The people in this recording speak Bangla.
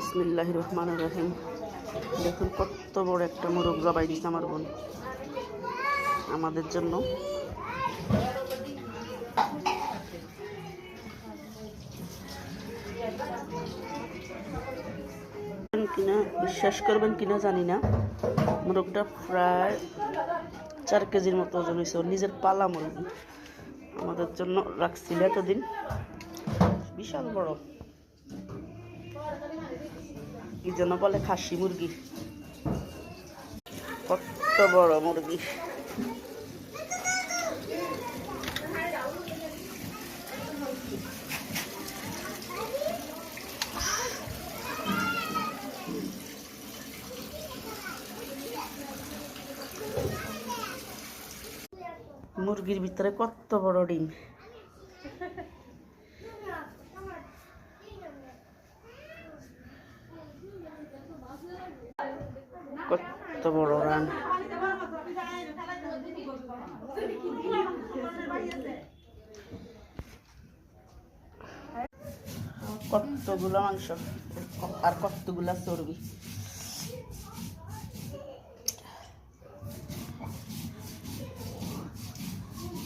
বিসমিল্লাহ রহমান রহিম। দেখুন কত বড় একটা মোরগ জবাই দিচ্ছে আমার বোন। আমাদের জন্য। কিনা, বিশ্বাস করবেন কিনা জানি না। মোরগটা প্রায় চার কেজির মতো ওজন হয়েছে। ওর নিজের পালা মুরগি আমাদের জন্য রাখছিল এতদিন। বিশাল বড়। কি যেন বলে খাসি মুরগি। কত বড় মুরগি। মুরগির ভিতরে কত বড় ডিম। কত বড় রান। কতগুলো মাংস? আর কতগুলা চর্বি?